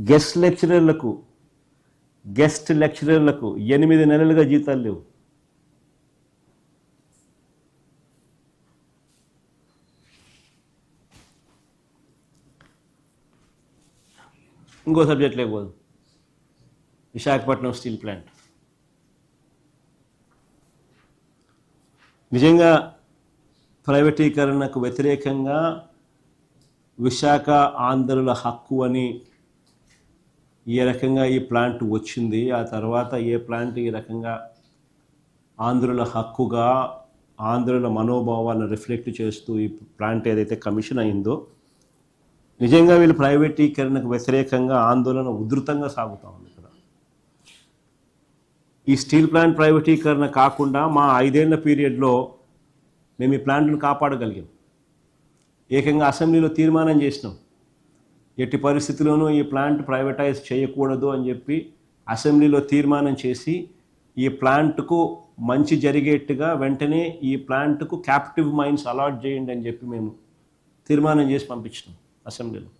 Guest లెక్చరర్లకు guest లెక్చరర్లకు ఎనిమిది నెలలుగా జీతాలు లేవు. ఇంకో సబ్జెక్ట్ లేకపోదు. Visakhapatnam steel plant. నిజంగా ప్రైవేటీకరణకు వ్యతిరేకంగా విశాఖ ఆంధ్రుల హక్కు అని ఏ రకంగా ఈ ప్లాంట్ వచ్చింది. ఆ తర్వాత ఏ ప్లాంట్ ఈ రకంగా ఆంధ్రుల హక్కుగా ఆంధ్రుల మనోభావాలను రిఫ్లెక్ట్ చేస్తూ ఈ ప్లాంట్ ఏదైతే కమిషన్ అయిందో నిజంగా వీళ్ళు ప్రైవేటీకరణకు వ్యతిరేకంగా ఆందోళన ఉధృతంగా సాగుతూ ఉంది ఇక్కడ. ఈ స్టీల్ ప్లాంట్ ప్రైవేటీకరణ కాకుండా మా ఐదేళ్ళ పీరియడ్లో మేము ఈ ప్లాంట్ను కాపాడగలిగాం. ఏకంగా అసెంబ్లీలో తీర్మానం చేసినాం. ఎట్టి పరిస్థితుల్లోనూ ఈ ప్లాంట్ ప్రైవేటైజ్ చేయకూడదు అని చెప్పి అసెంబ్లీలో తీర్మానం చేసి ఈ ప్లాంట్కు మంచి జరిగేట్టుగా వెంటనే ఈ ప్లాంట్కు క్యాప్టివ్ మైన్స్ అలాట్ చేయండి అని చెప్పి మేము తీర్మానం చేసి పంపించినాం అసెంబ్లీలో.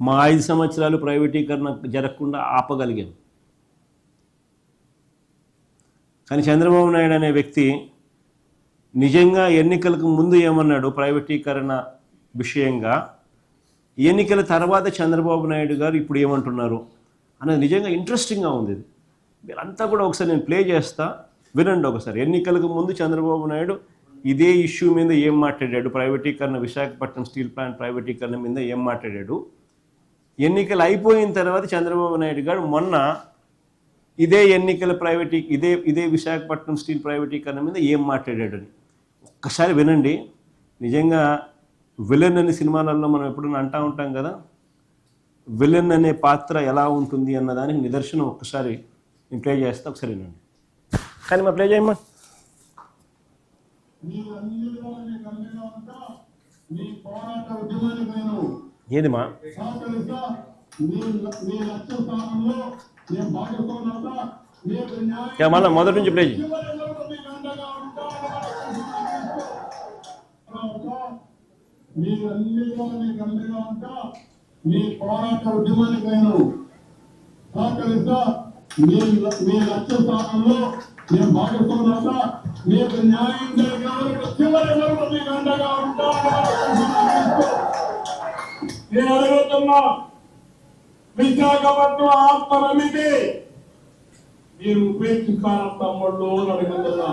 మా ఐదు సంవత్సరాలు ప్రైవేటీకరణ జరగకుండా ఆపగలిగాం. కానీ చంద్రబాబు నాయుడు అనే వ్యక్తి నిజంగా ఎన్నికలకు ముందు ఏమన్నాడు? ప్రైవేటీకరణ విషయంగా. ఎన్నికల తర్వాత చంద్రబాబు నాయుడు గారు ఇప్పుడు ఏమంటున్నారు? అనేది నిజంగా ఇంట్రెస్టింగ్గా ఉంది ఇది. మీరంతా కూడా ఒకసారి నేను ప్లే చేస్తా. వినండి ఒకసారి. ఎన్నికలకు ముందు చంద్రబాబు నాయుడు ఇదే ఇష్యూ మీద ఏం మాట్లాడాడు? ప్రైవేటీకరణ విశాఖపట్నం స్టీల్ ప్లాంట్ ప్రైవేటీకరణ మీద ఏం మాట్లాడాడు? ఎన్నికలు అయిపోయిన తర్వాత చంద్రబాబు నాయుడు గారు మొన్న ఇదే ఎన్నికల ప్రైవేటీ ఇదే ఇదే విశాఖపట్నం స్టీల్ ప్రైవేటీకరణ మీద ఏం మాట్లాడాడని. ఒక్కసారి వినండి. నిజంగా విలన్ అనే సినిమాలలో మనం ఎప్పుడైనా అంటూ ఉంటాం కదా విలన్ అనే పాత్ర ఎలా ఉంటుంది అన్న దానికి నిదర్శనం ఒక్కసారి నేను ప్లే చేస్తా ఒకసారి వినండి. కానీ మా ప్లే చేయమ్మా. మీరు అన్ని విధాలని గమ్యంగా ఉంటా మీ మీరు అన్ని విధాలని ఉంటా. మీ పోరాట ఉద్యమానికి నేను సహకరిస్తా. మీ మీ లక్ష్య స్థానంలో నేను భాగస్వామ్యత మీకు న్యాయం జరిగే వరకు చివరి వరకు మీకు అండగా ఉంటా. నేను అడుగుతున్నా విశాఖపట్నం ఆత్మ నమ్మితే మీరు ఉపేక్షిస్తారా తమ్ముళ్ళు అని అడుగుతున్నా.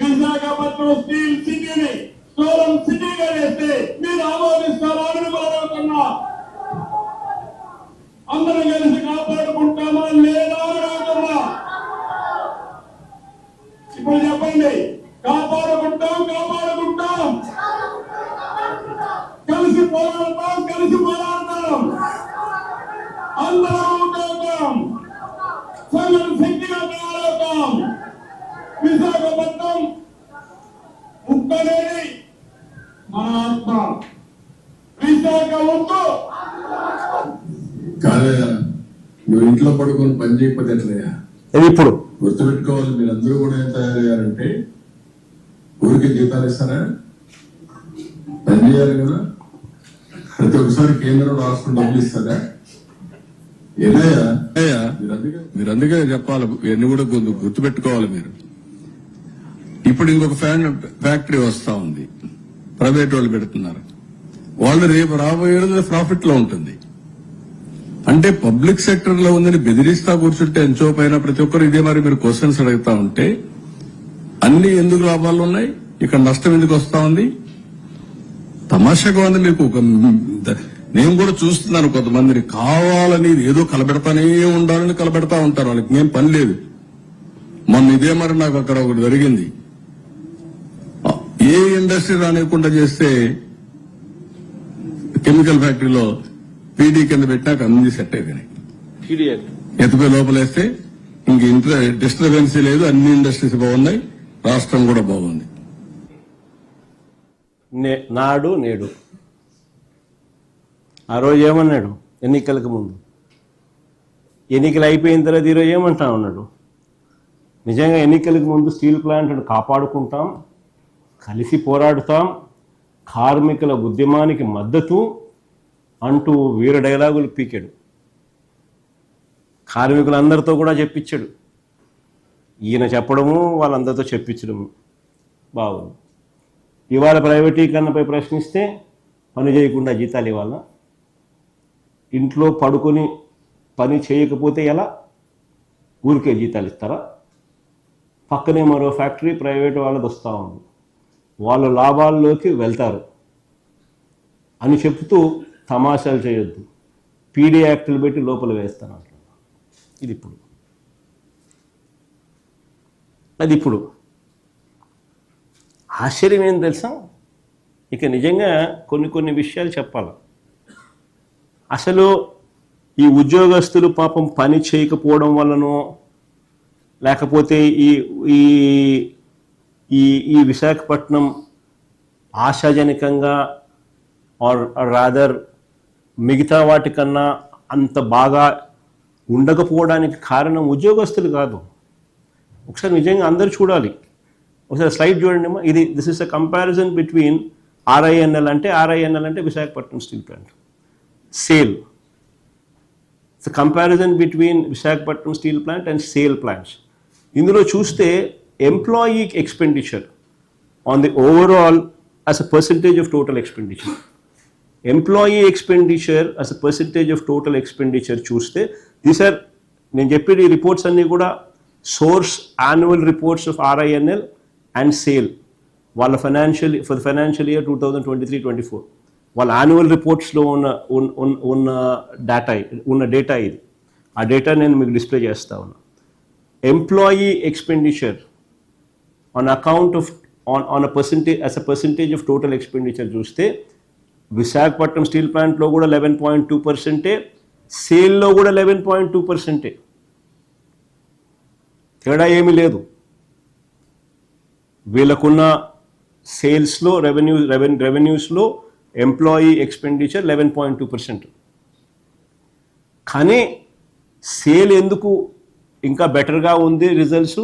విశాఖపట్నం స్టీల్ సిటీని దూరం సిటీగా చేస్తే మీరు ఆమోదిస్తారా అని కూడా అడుగుతున్నా. కలిసి కాపాడుకుంటామా లేదా అని అడుగుతున్నా. ఇప్పుడు చెప్పండి కాపాడుకుంటాం కాపాడుకుంటాం. కలిసి పోరాడతాం కలిసి పోరాడతాం. అందరూ ఉంటాం సంఘం శక్తిగా తయారవుతాం విశాఖపట్నం ఉక్కలేని మన ఆత్మ విశాఖ ఉక్కు కాదయ్యా. నువ్వు ఇంట్లో పడుకొని పని చేయకపోతే ఎట్లయ్యా? ఇప్పుడు? గుర్తుపెట్టుకోవాలి మీరందరూ కూడా ఏం తయారయ్యారంటే ఊరికి జీతాలు ఇస్తారా? పని చేయాలి కదా. ప్రతి ఒక్కసారి కేంద్రం రాష్ట్రం డబ్బులు ఇస్తారా? ఏదయ్యా? అయ్యా మీరు అందుకే మీరు అందుకే చెప్పాలి ఇవన్నీ కూడా గుర్తు- గుర్తుపెట్టుకోవాలి మీరు. ఇప్పుడు ఇంకొక ఫ్యాన్ ఫ్యాక్టరీ వస్తా ఉంది. ప్రైవేట్ వాళ్ళు పెడుతున్నారు. వాళ్ళు రేపు రాబోయే రోజు ప్రాఫిట్లో ఉంటుంది. అంటే పబ్లిక్ సెక్టర్లో ఉందని బెదిరిస్తా కూర్చుంటే ఎంచో పైన ప్రతి ఒక్కరు ఇదే మరి మీరు క్వశ్చన్స్ అడుగుతా ఉంటే అన్ని ఎందుకు లాభాలు ఉన్నాయి? ఇక్కడ నష్టం ఎందుకు వస్తా ఉంది? తమాషాగా ఉంది మీకు ఒక నేను కూడా చూస్తున్నాను కొంతమందిని. కావాలని ఏదో కలబెడతానే ఉండాలని కలబెడతా ఉంటారు. వాళ్ళకి ఏం పని లేదు. మొన్న ఇదే మరి నాకు అక్కడ ఒకటి జరిగింది. ఏ ఇండస్ట్రీ రానివ్వకుండా చేస్తే కెమికల్ ఫ్యాక్టరీలో పీడీ కింద పెట్టినాక అన్ని సెట్ అయిపోయినాయి. ఎత్తుపై లోపలేస్తే ఇంక ఇంత డిస్టర్బెన్సీ లేదు అన్ని ఇండస్ట్రీస్ బాగున్నాయి రాష్ట్రం కూడా బాగుంది. నే నాడు నేడు. ఆ రోజు ఏమన్నాడు? ఎన్నికలకు ముందు. ఎన్నికలు అయిపోయిన తర్వాత ఈరోజు ఏమంటా ఉన్నాడు? నిజంగా ఎన్నికలకు ముందు స్టీల్ ప్లాంట్ను కాపాడుకుంటాం కలిసి పోరాడుతాం కార్మికుల ఉద్యమానికి మద్దతు అంటూ వీర డైలాగులు పీకాడు. కార్మికులందరితో కూడా చెప్పించాడు. ఈయన చెప్పడము వాళ్ళందరితో చెప్పించడము బాగుంది. ఇవాళ ప్రైవేటీకరణపై ప్రశ్నిస్తే పని చేయకుండా జీతాలు ఇవాళ ఇంట్లో పడుకొని పని చేయకపోతే ఎలా? ఊరికే జీతాలు ఇస్తారా? పక్కనే మరో ఫ్యాక్టరీ ప్రైవేట్ వాళ్ళది వస్తూ ఉంది. వాళ్ళు లాభాల్లోకి వెళ్తారు అని చెప్తూ తమాషాలు చేయొద్దు. పీడీ యాక్టులు పెట్టి లోపల వేస్తాను అంటున్నా ఇది ఇప్పుడు అది ఇప్పుడు ఆశ్చర్యం ఏం తెలుసా? ఇక నిజంగా కొన్ని కొన్ని విషయాలు చెప్పాలి. అసలు ఈ ఉద్యోగస్తులు పాపం పని చేయకపోవడం వల్లనో లేకపోతే ఈ ఈ ఈ ఈ విశాఖపట్నం ఆశాజనకంగా ఆర్ రాదర్ మిగతా వాటికన్నా అంత బాగా ఉండకపోవడానికి కారణం ఉద్యోగస్తులు కాదు. ఒకసారి నిజంగా అందరు చూడాలి. ఒకసారి స్లైడ్ చూడండి అమ్మా. ఇది this is a comparison between RINL అంటే ఆర్ఐఎన్ఎల్ అంటే Visakhapatnam steel plant. SAIL it's comparison between Visakhapatnam steel plant and SAIL plants ఇందులో చూస్తే employee expenditure on the overall as a percentage of total expenditure employee expenditure as a percentage of total expenditure చూస్తే these are నేను చెప్పిన ఈ reports అన్నీ కూడా source annual reports of RINL and SAIL వాళ్ళ financial for financial year two thousand twenty three twenty four వాళ్ళ annual రిపోర్ట్స్లో ఉన్న ఉన్న- డేటా ఉన్న డేటా ఇది. ఆ డేటా నేను మీకు డిస్ప్లే చేస్తా ఉన్నా. Employee expenditure on account of on on a percentage as a percentage of total expenditure చూస్తే విశాఖపట్నం స్టీల్ ప్లాంట్లో కూడా లెవెన్ పాయింట్ టూ పర్సెంటే సేల్లో కూడా లెవెన్ పాయింట్ టూ పర్సెంటే. తేడా ఏమీ లేదు. వీళ్ళకున్న సేల్స్లో revenue రెవెన్ రెవెన్యూస్లో employee expenditure eleven point two percent. కానీ సేల్ ఎందుకు ఇంకా బెటర్గా ఉంది రిజల్ట్స్?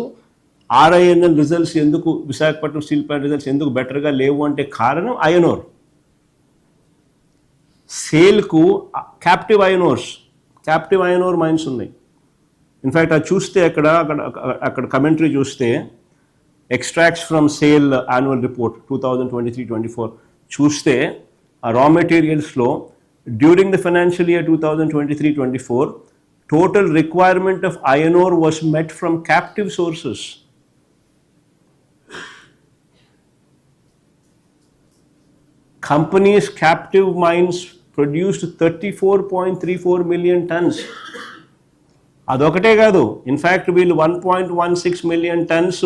ఆర్ఐఎన్ఎల్ రిజల్ట్స్ ఎందుకు విశాఖపట్నం స్టీల్ ప్లాంట్ రిజల్ట్స్ ఎందుకు బెటర్గా లేవు అంటే కారణం iron ore సేల్కు captive iron ores captive iron ore mines ఉన్నాయి. ఇన్ఫ్యాక్ట్ అది చూస్తే అక్కడ అక్కడ అక్కడ కమెంటరీ చూస్తే extracts from SAIL annual report two thousand twenty three twenty four చూస్తే ఆ raw మెటీరియల్స్లో during the financial year two thousand twenty three twenty four total requirement of iron ore was met from captive sources companies captive mines produced thirty four point three four million tons అదొకటే కాదు. In fact వీళ్ళు one point one six million tons